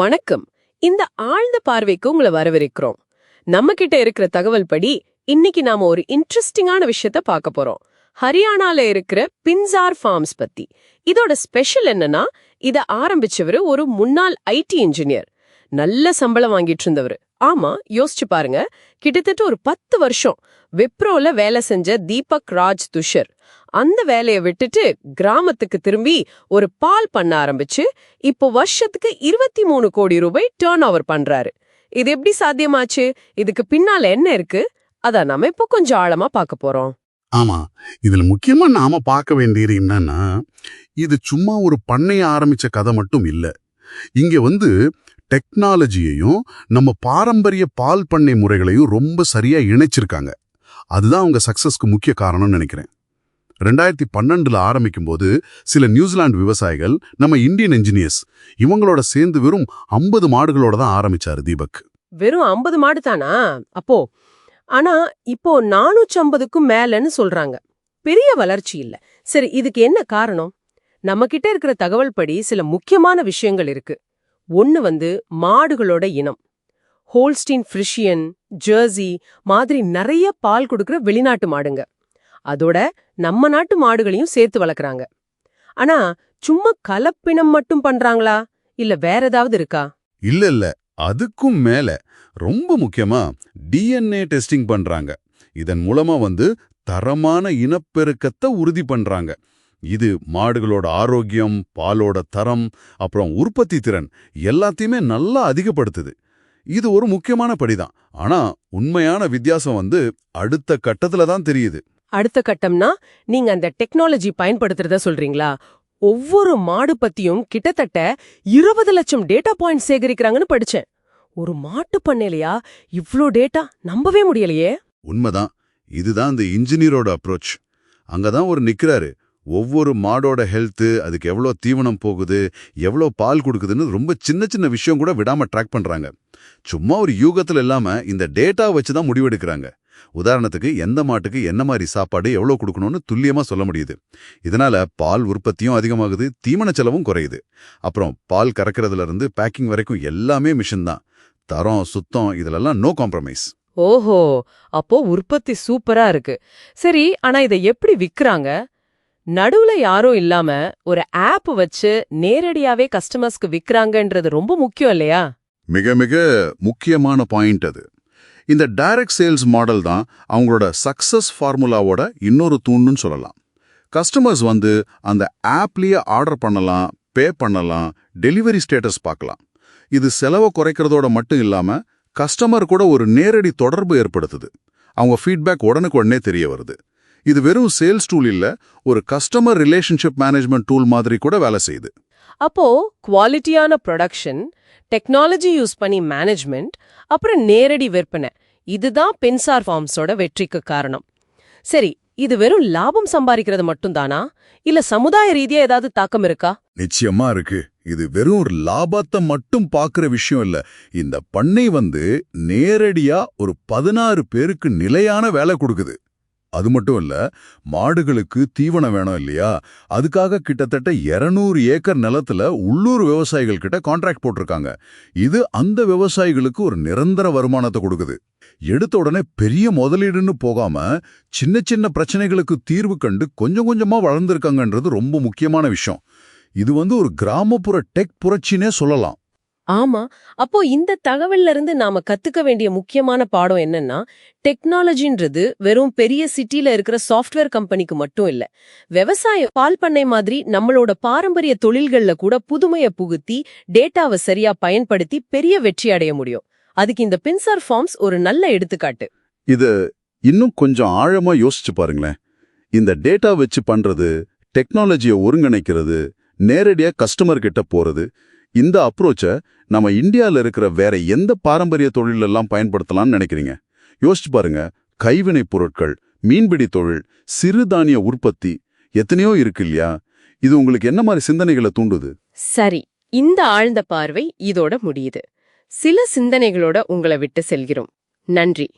வணக்கம். இந்த ஆழ்ந்த பார்வைக்கு உங்களை வரவேற்கிறோம். நம்ம கிட்ட இருக்கிற தகவல் படி இன்னைக்கு நாம ஒரு இன்ட்ரெஸ்டிங்கான விஷயத்த பார்க்க போறோம். ஹரியானால இருக்கிற பின்சார் ஃபார்ம்ஸ் பத்தி. இதோட ஸ்பெஷல் என்னன்னா இத ஆரம்பிச்சவர் ஒரு முன்னாள் ஐடி இன்ஜினியர் நல்ல சம்பளம் வாங்கிட்டு இருந்தவர். ஆமா யோசிச்சு பாருங்க. கிட்டத்தட்ட ஒரு பத்து வருஷம் விப்ரோல வேலை செஞ்ச தீபக் ராஜ் துஷர். அந்த வேலையை விட்டுட்டு கிராமத்துக்கு திரும்பி ஒரு பால் பண்ண ஆரம்பிச்சு இப்போ வருஷத்துக்கு இருபத்தி மூணு கோடி ரூபாய் டேர்ன் ஓவர் பண்றாரு. இது எப்படி சாத்தியமாச்சு? இதுக்கு பின்னால என்ன இருக்கு? அத நாம இப்போ கொஞ்சம் ஆழமா பார்க்க போறோம். ஆமா இதுல முக்கியமா நாம பார்க்க வேண்டியது என்னன்னா இது சும்மா ஒரு பண்ணைய ஆரம்பிச்ச கதை மட்டும் இல்ல. இங்க வந்து டெக்னாலஜியையும் நம்ம பாரம்பரிய பால் பண்ணை முறைகளையும் ரொம்ப சரியா இணைச்சிருக்காங்க. அதுதான் அவங்க சக்சஸ்க்கு முக்கிய காரணம்னு நினைக்கிறேன். ரெண்டாயிரத்தி பன்னெண்டுல ஆரம்பிக்கும் போது சில நியூசிலாந்து விவசாயிகள் நம்ம இந்தியன் இன்ஜினியர்ஸ் இவங்களோட சேர்ந்து வெறும் ஐம்பது மாடுகளோட தான் ஆரம்பிச்சாரு தீபக். வெறும் ஐம்பது மாடு தானா? அப்போ ஆனா இப்போ நானூற்றி ஐம்பதுக்கும் மேலன்னு சொல்றாங்க. பெரிய வளர்ச்சி இல்ல. சரி இதுக்கு என்ன காரணம்? நம்ம கிட்ட இருக்கிற தகவல் படி சில முக்கியமான விஷயங்கள் இருக்கு. ஒன்னு வந்து மாடுகளோட இனம். ஹோல்ஸ்டீன் ஃப்ரிஷியன் ஜெர்சி மாதிரி நிறைய பால் கொடுக்குற வெளிநாட்டு மாடுங்க. அதோட நம்ம நாட்டு மாடுகளையும் சேர்த்து வளர்க்குறாங்க. ஆனா சும்மா கலப்பினம் மட்டும் பண்றாங்களா? இல்ல வேற ஏதாவது இருக்கா? இல்ல இல்ல. அதுக்கும் மேல ரொம்ப முக்கியமா டிஎன்ஏ டெஸ்டிங் பண்றாங்க. இதன் மூலமா வந்து தரமான இனப்பெருக்கத்தை உறுதி பண்றாங்க. இது மாடுகளோட ஆரோக்கியம் பாலோட தரம் அப்புறம் உற்பத்தி திறன் எல்லாத்தையுமே நல்லா அதிகப்படுத்துது. இது ஒரு முக்கியமான படிதான். ஆனா உண்மையான வித்தியாசம் வந்து அடுத்த கட்டத்துல தான் தெரியுது. அடுத்த கட்டம்னா நீங்க அந்த டெக்னாலஜி பயன்படுத்துறத சொல்றீங்களா? ஒவ்வொரு மாடு பத்தியும் கிட்டத்தட்ட இருபது லட்சம் டேட்டா பாயிண்ட் சேகரிக்கிறாங்கன்னு படிச்சேன். ஒரு மாட்டு பண்ணையிலயா இவ்ளோ டேட்டா? நம்பவே முடியலையே. உண்மைதான். இதுதான் இந்த இன்ஜினியரோட அப்ரோச். அங்கதான் ஒரு நிக்கிறாரு. ஒவ்வொரு மாடோட ஹெல்த்து அதுக்கு எவ்வளோ தீவனம் போகுது எவ்வளோ பால் கொடுக்குதுன்னு ரொம்ப சின்ன சின்ன விஷயம் கூட விடாம ட்ராக் பண்றாங்க. சும்மா ஒரு யூகத்துல இல்லாம இந்த டேட்டா வச்சு தான் முடிவெடுக்கிறாங்க. உதாரணத்துக்கு எந்த மாட்டுக்கு என்ன மாதிரி சாப்பாடு எவ்வளோ கொடுக்கணும்னு துல்லியமா சொல்ல முடியுது. இதனால பால் உற்பத்தியும் அதிகமாகுது தீவன செலவும் குறையுது. அப்புறம் பால் கறக்கிறதுலேருந்து பேக்கிங் வரைக்கும் எல்லாமே மிஷின் தான். தரம் சுத்தம் இதிலெல்லாம் நோ காம்ப்ரமைஸ் ஓஹோ! அப்போ உற்பத்தி சூப்பரா இருக்கு. சரி ஆனா இதை எப்படி விக்கிறாங்க? நடுவுல யாரும் இல்லாம ஒரு ஆப் வச்சு நேரடியாவே கஸ்டமர்ஸ்க்கு விக்கிறாங்கன்றது ரொம்ப முக்கியம் இல்லையா? மிக மிக முக்கியமான பாயிண்ட் அது. இந்த டைரக்ட் சேல்ஸ் மாடல் தான் அவங்களோட சக்சஸ் ஃபார்முலாவோட இன்னொரு தூண்னு சொல்லலாம். கஸ்டமர்ஸ் வந்து அந்த ஆப்லயே ஆர்டர் பண்ணலாம் பே பண்ணலாம் டெலிவரி ஸ்டேட்டஸ் பார்க்கலாம். இது செலவை குறைக்கிறதோட மட்டும் இல்லாம கஸ்டமர் கூட ஒரு நேரடி தொடர்பு ஏற்படுத்துது. அவங்க ஃபீட்பேக் உடனுக்கு உடனே தெரிய வருது. இது வெறும் சேல்ஸ் டூல் இல்ல ஒரு கஸ்டமர் ரிலேஷன்ஷிப் மேனேஜ்மெண்ட் டூல் மாதிரி கூட வேலை செய்யுது. அப்போ குவாலிட்டியான ப்ரொடக்ஷன் டெக்னாலஜி யூஸ் பண்ணி மேனேஜ்மெண்ட் அப்புறம் நேரடி விற்பனை. இதுதான் பென்சார் ஃபார்ம்ஸோட வெற்றிக்கு காரணம். சரி இது வெறும் லாபம் சம்பாதிக்கிறது மட்டும்தானா? இல்ல சமுதாய ரீதியா ஏதாவது தாக்கம் இருக்கா? நிச்சயமா இருக்கு. இது வெறும் ஒரு லாபத்தை மட்டும் பாக்குற விஷயம் இல்ல. இந்த பண்ணை வந்து நேரடியா ஒரு பதினாறு பேருக்கு நிலையான வேலை கொடுக்குது. அது மட்டும் இல்ல மாடுகளுக்கு தீவனம் வேணும் இல்லையா? அதுக்காக கிட்டத்தட்ட 200 ஏக்கர் நிலத்துல உள்ளூர் விவசாயிகள் கிட்ட கான்ட்ராக்ட் போட்டிருக்காங்க. இது அந்த விவசாயிகளுக்கு ஒரு நிரந்தர வருமானத்தை கொடுக்குது. எடுத்த உடனே பெரிய முதலீடுன்னு போகாம சின்ன சின்ன பிரச்சனைகளுக்கு தீர்வு கண்டு கொஞ்சம் கொஞ்சமா வளர்ந்துருக்காங்கன்றது ரொம்ப முக்கியமான விஷயம். இது வந்து ஒரு கிராமப்புற டெக் புரட்சினே சொல்லலாம். ஆமா. அப்போ இந்த தகவல்ல இருந்து நாம கத்துக்க வேண்டிய முக்கியமான பாடம் என்னன்னா டெக்னாலஜின்றது வெறும் பெரிய சிட்டில இருக்கிற சாஃப்ட்வேர் கம்பெனிக்கு மட்டும் இல்ல. விவசாய பால் பண்ணை மாதிரி நம்மளோட பாரம்பரிய தொழில்கள்ல கூட புதுமைய புகுத்தி டேட்டாவை சரியா பயன்படுத்தி பெரிய வெற்றி அடைய முடியும். அதுக்கு இந்த பின்சார் ஃபார்ம்ஸ் ஒரு நல்ல எடுத்துக்காட்டு. இது இன்னும் கொஞ்சம் ஆழமா யோசிச்சு பாருங்களேன். இந்த டேட்டா வச்சு பண்றது டெக்னாலஜியை ஒருங்கிணைக்கிறது நேரடியா கஸ்டமர் கிட்ட போறது இந்த அப்ரோச்சை நம்ம இந்தியால இருக்கிற வேற எந்த பாரம்பரிய தொழிலெல்லாம் பயன்படுத்தலாம்னு நினைக்கிறீங்க? யோசிச்சு பாருங்க. கைவினைப் பொருட்கள் மீன்பிடி தொழில் சிறுதானிய உற்பத்தி எத்தனையோ இருக்கு இல்லையா? இது உங்களுக்கு என்ன மாதிரி சிந்தனைகளை தூண்டுது? சரி. இந்த ஆழ்ந்த பார்வை இதோட முடியுது. சில சிந்தனைகளோட உங்களை விட்டு செல்கிறோம். நன்றி.